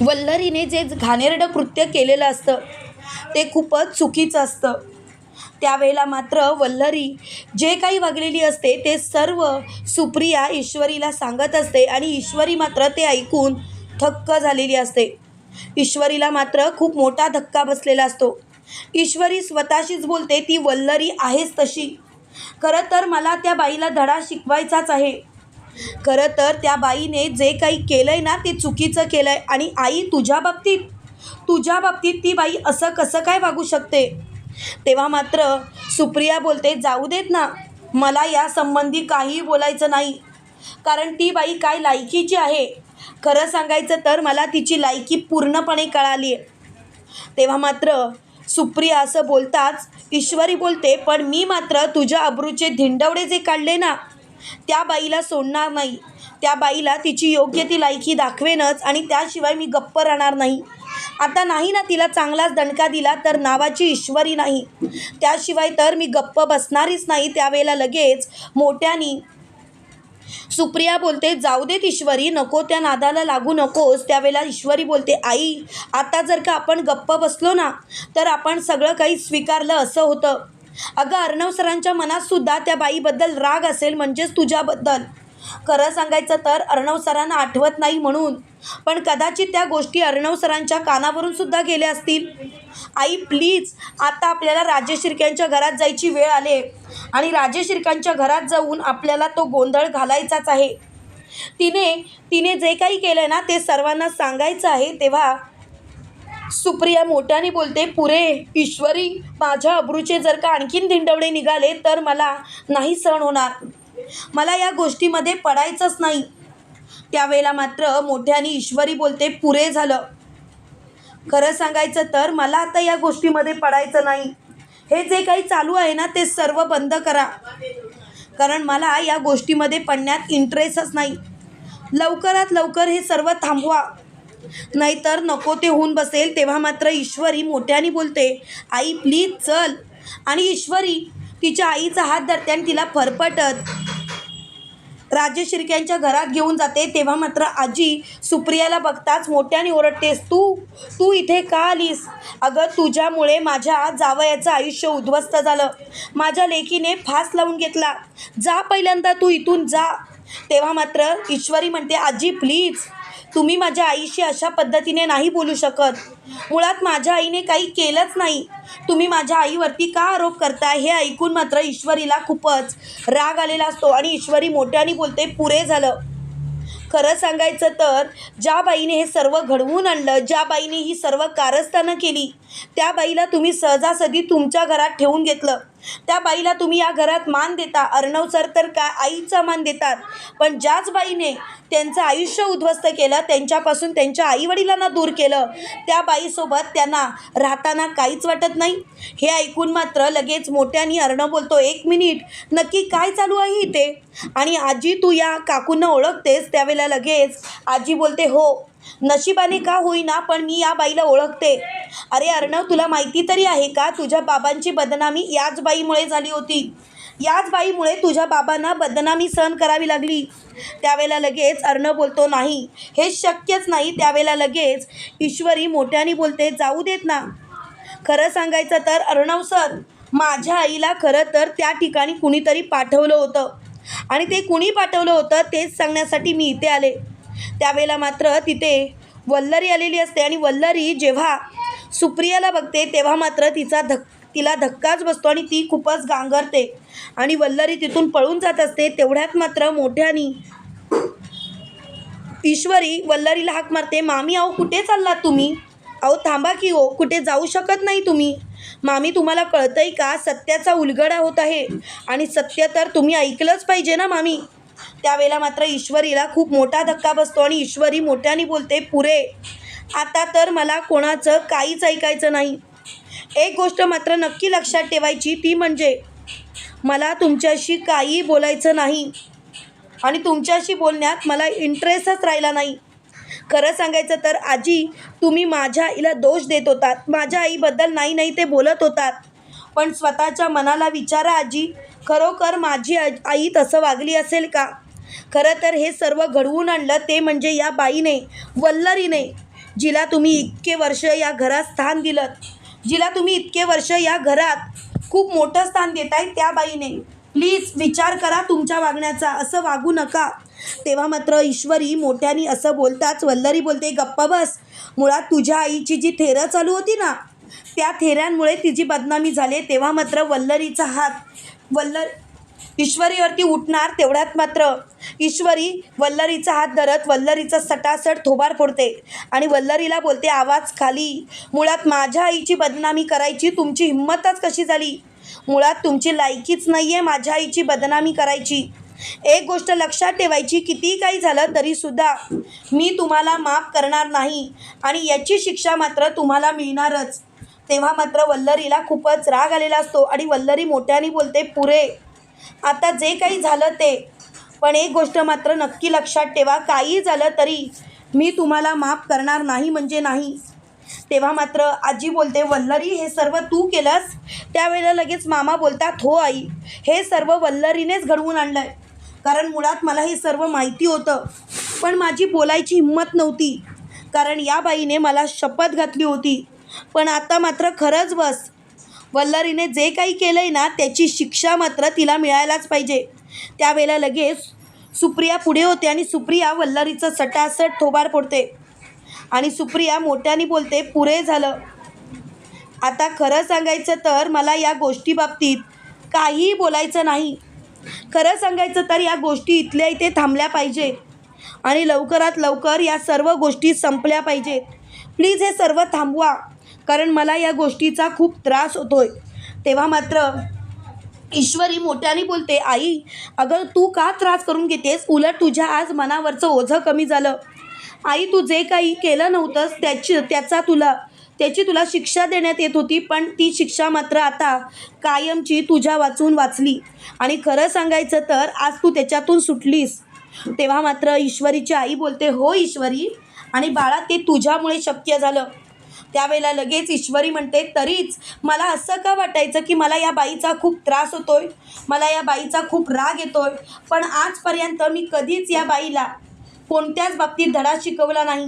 वल्लरीने जे घाणेरडं कृत्य केलेलं असतं ते खूपच चुकीचं असतं. त्यावेळेला मात्र वल्लरी जे काही वागलेली असते ते सर्व सुप्रिया ईश्वरीला सांगत असते आणि ईश्वरी मात्र ते ऐकून थक्क झालेली असते. ईश्वरीला मात्र खूप मोठा धक्का बसलेला असतो. ईश्वरी स्वतःशीच बोलते ती वल्लरी आहेच तशी. खरं तर मला त्या बाईला धडा शिकवायचाच आहे. खरं तर त्या बाईने जे काही केलं आहे ना ते चुकीचं केलं आहे आणि आई तुझ्या बाबतीत तुझ्या बाबतीत ती बाई असं कसं काय वागू शकते? तेव्हा मात्र सुप्रिया बोलते जाऊ देत ना मला या संबंधी काहीही बोलायचं नाही. कारण ती बाई काय लायकीची आहे? खरं सांगायचं तर मला तिची लायकी पूर्णपणे कळाली आहे तेव्हा मात्र सुप्रिया असं बोलताच ईश्वरी बोलते पण मी मात्र तुझ्या अब्रूचे धिंडवडे जे काढले ना त्या बाईला सोडणार नाही. त्या बाईला तिची योग्य ती लायकी दाखवेनच आणि त्याशिवाय मी गप्प राहणार नाही. आता नाही ना तिला चांगलाच दणका दिला तर नावाची ईश्वरी नाही. त्याशिवाय तर मी गप्प बसणारीच नाही त्यावेळेला लगेच मोठ्यानी. सुप्रिया बोलते जाऊ देत ईश्वरी नको त्या नादाला लागू नकोस. त्यावेळेला ईश्वरी बोलते आई आता जर का आपण गप्प बसलो ना तर आपण सगळं काही स्वीकारलं असं होतं. अगं अर्णव सरांच्या मनात सुद्धा त्या बाईबद्दल राग असेल म्हणजेच तुझ्याबद्दल. खरं सांगायचं तर अर्णव सरांना आठवत नाही म्हणून. पण कदाचित त्या गोष्टी अर्णव सरांच्या कानावरून सुद्धा गेल्या असतील. आई प्लीज आता आपल्याला राजेश शिर्क्यांच्या घरात जायची वेळ आली आणि राजेश शिर्क्यांच्या घरात जाऊन आपल्याला तो गोंधळ घालायचाच आहे. तिने तिने जे काही केलं ना ते सर्वांना सांगायचं आहे तेव्हा सुप्रिया मोठ्याने बोलते पुरे ईश्वरी माझ्या अब्रूचे जर का आणखीन धिंडवडे निघाले तर मला नाही सण होणार. मला या गोष्टीमध्ये पडायचंच नाही. त्यावेळेला मात्र मोठ्याने ईश्वरी बोलते पुरे झालं. खरं सांगायचं तर मला आता या गोष्टीमध्ये पडायचं नाही. हे जे काही चालू आहे ना ते सर्व बंद करा. कारण मला या गोष्टीमध्ये पडण्यात इंटरेस्टच नाही. लवकरात लवकर हे सर्व थांबवा. नाहीतर नको ते होऊन बसेल तेव्हा मात्र ईश्वरी मोठ्याने बोलते आई प्लीज चल. आणि ईश्वरी तिच्या आईचा हात धरते आणि तिला फरफटत राजेश शिर्क्यांच्या घरात घेऊन जाते. तेव्हा मात्र आजी सुप्रियाला बघताच मोठ्याने ओरडतेस तू तू इथे का आलीस? अगं तुझ्यामुळे माझ्या जावयाचं आयुष्य उद्ध्वस्त झालं. माझ्या लेकीने फास लावून घेतला. जा पहिल्यांदा तू इथून जा. तेव्हा मात्र ईश्वरी म्हणते आजी प्लीज तुम्ही माझ्या आईशी अशा पद्धतीने नाही बोलू शकत. मुळात माझ्या आईने काही केलंच नाही. तुम्ही माझ्या आईवरती का आरोप करताय हे ऐकून मात्र ईश्वरीला खूपच राग आलेला असतो आणि ईश्वरी मोठ्याने बोलते पुरे झालं. खरं सांगायचं तर ज्या बाईने हे सर्व घडवून आणलं ज्या बाईने ही सर्व कारस्थानं केली त्या बाईला तुम्ही सहजासहजी तुमच्या घरात ठेवून घेतलं. त्या बाईला तुम्ही या घरात मान देता. अर्णव सर तर काय आईचा मान देतात. पण ज्याच बाईने त्यांचं आयुष्य उद्ध्वस्त केलं त्यांच्यापासून त्यांच्या आईवडिलांना दूर केलं त्या बाईसोबत त्यांना राहताना काहीच वाटत नाही. हे ऐकून मात्र लगेच मोठ्याने अर्णव बोलतो एक मिनिट नक्की काय चालू आहे इथे? आणि आजी तू या काकूंना ओळखतेस. त्यावेळेला लगेच आजी बोलते हो नशिबाने का होईना पण मी या बाईला ओळखते. अरे अर्णव तुला माहिती तरी आहे का तुझ्या बाबांची बदनामी याच बाईमुळे झाली होती. याच बाईमुळे तुझ्या बाबांना बदनामी सहन करावी लागली. त्यावेळेला लगेच अर्णव बोलतो नाही हे शक्यच नाही. त्यावेळेला लगेच ईश्वरी मोठ्याने बोलते जाऊ देत ना. खरं सांगायचं तर अर्णव सर माझ्या आईला खरं तर त्या ठिकाणी कुणीतरी पाठवलं होतं. आणि ते कुणी पाठवलं होतं तेच सांगण्यासाठी मी इथे आले. त्यावेळेला मात्र तिथे वल्लरी आलेली असते आणि वल्लरी जेव्हा सुप्रियाला बघते तेव्हा मात्र तिचा धक तिला धक्काच बसतो आणि ती खूपच गांगरते. आणि वल्लरी तिथून पळून जात असते तेवढ्यात मात्र मोठ्यानी ईश्वरी वल्लरीला हाक मारते मामी अहो कुठे चाललात तुम्ही? अहो थांबा की हो कुठे जाऊ शकत नाही तुम्ही? मामी तुम्हाला कळतंय का? सत्याचा उलगडा होत आहे आणि सत्य तर तुम्ही ऐकलंच पाहिजे ना मामी? त्यावेळेला मात्र ईश्वरीला खूप मोठा धक्का बसतो आणि ईश्वरी मोठ्याने बोलते पुरे आता तर मला कोणाचं काहीच ऐकायचं नाही. एक गोष्ट मात्र नक्की लक्षात ठेवायची ती म्हणजे मला तुमच्याशी काही बोलायचं नाही आणि तुमच्याशी बोलण्यात मला इंटरेस्टच राहिला नाही. खरं सांगायचं तर आजी तुम्ही माझ्या आईला दोष देत होतात. माझ्या आईबद्दल नाही नाही ते बोलत होतात. पण स्वतःच्या मनाला विचारा आजी. खरोखर माझी आई तसं वागली असेल का? खरं तर हे सर्व घडवून आणलं ते म्हणजे या बाईने वल्लरीने जिला तुम्ही इतके वर्ष या घरात स्थान दिलं जिला तुम्ही इतके वर्ष या घरात खूप मोठं स्थान देताय त्या बाईने. प्लीज विचार करा तुमच्या वागण्याचा असं वागू नका. तेव्हा मात्र ईश्वरी मोठ्यानी असं बोलताच वल्लरी बोलते गप्पा बस. मुळात तुझ्या आईची जी थेरं चालू होती ना त्या थेऱ्यांमुळे तिची बदनामी झाली तेव्हा मात्र वल्लरीचा हात वल्लर ईश्वरीवरती उठणार तेवढ्यात मात्र ईश्वरी वल्लरीचा हात धरत वल्लरीचा सटासट थोबार फोडते आणि वल्लरीला बोलते आवाज खाली. मुळात माझ्या आईची बदनामी करायची तुमची हिंमतच कशी झाली? मुळात तुमची लायकीच नाही आहे माझ्या आईची बदनामी करायची. एक गोष्ट लक्षात ठेवायची किती काही झालं तरीसुद्धा मी तुम्हाला माफ करणार नाही आणि याची शिक्षा मात्र तुम्हाला मिळणारच. तेव्हा मात्र वल्लरीला खूपच राग आलेला असतो आणि वल्लरी मोठ्याने बोलते पुरे आता जे काही झालं ते. पण एक गोष्ट मात्र नक्की लक्षात ठेवा काही झालं तरी मी तुम्हाला माफ करणार नाही म्हणजे नाही. तेव्हा मात्र आजी बोलते वल्लरी हे सर्व तू केलंस? त्यावेळेला लगेच मामा बोलतात हो आई हे सर्व वल्लरीनेच घडवून आणलं आहे कारण मुळात मला हे सर्व माहिती होतं. पण माझी बोलायची हिंमत नव्हती. कारण या बाईने मला शपथ घातली होती. पण आता मात्र खरंच बस. वल्लरीने जे काही केलं आहे ना त्याची शिक्षा मात्र तिला मिळायलाच पाहिजे. त्यावेळेला लगेच सुप्रिया पुढे होते आणि सुप्रिया वल्लरीचं सटासट थोबार फोडते. आणि सुप्रिया मोठ्याने बोलते पुरे झालं. आता खरं सांगायचं तर मला या गोष्टी बाबतीत काहीही बोलायचं नाही. खरं सांगायचं तर या गोष्टी इथल्या इथे थांबल्या पाहिजे. आणि लवकरात लवकर या सर्व गोष्टी संपल्या पाहिजेत. प्लीज हे सर्व थांबवा. कारण मला या गोष्टीचा खूप त्रास होतोय. तेव्हा मात्र ईश्वरी मोठ्याने बोलते आई अगं तू का त्रास करून घेतेस? उलट तुझ्या आज मनावरचं ओझं कमी झालं. आई तू जे काही केलं नव्हतंस त्याची त्याचा तुला त्याची तुला शिक्षा देण्यात येत होती पण ती शिक्षा मात्र आता कायमची तुझ्या वाचून वाचली. आणि खरं सांगायचं तर आज तू त्याच्यातून सुटलीस. तेव्हा मात्र ईश्वरीची आई बोलते हो ईश्वरी आणि बाळा ते तुझ्यामुळे शक्य झालं. त्यावेळेला लगेच ईश्वरी म्हणते तरीच मला असं का वाटायचं की मला या बाईचा खूप त्रास होतोय? मला या बाईचा खूप राग येतोय? पण आजपर्यंत मी कधीच या बाईला कोणत्याच बाबतीत धडा शिकवला नाही.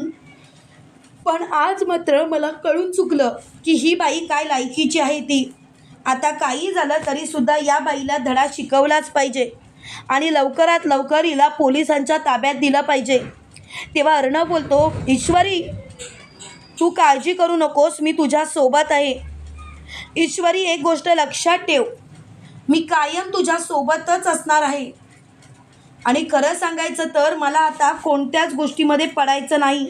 पण आज मात्र मला कळून चुकलं की ही बाई काय लायकीची आहे ती. आता काही झालं तरीसुद्धा या बाईला धडा शिकवलाच पाहिजे आणि लवकरात लवकर हिला पोलिसांच्या ताब्यात दिलं पाहिजे. तेव्हा अर्णव बोलतो ईश्वरी तू काळजी करू नकोस मी तुझ्या सोबत आहे. ईश्वरी एक गोष्ट लक्षात ठेव. मी कायम तुझ्या सोबतच असणार आहे. आणि खरं सांगायचं तर मला आता कोणत्याच गोष्टीमध्ये पडायचं नाही.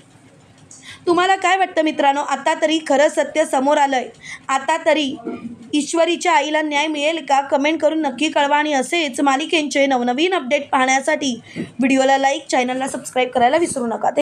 तुम्हाला काय वाटतं मित्रांनो? आता तरी खरं सत्य समोर आलं आहे आता तरी ईश्वरीच्या आईला न्याय मिळेल का? कमेंट करून नक्की कळवा. आणि असेच मालिकेंचे नवनवीन अपडेट पाहण्यासाठी व्हिडिओला लाईक चॅनलला सबस्क्राईब करायला विसरू नका.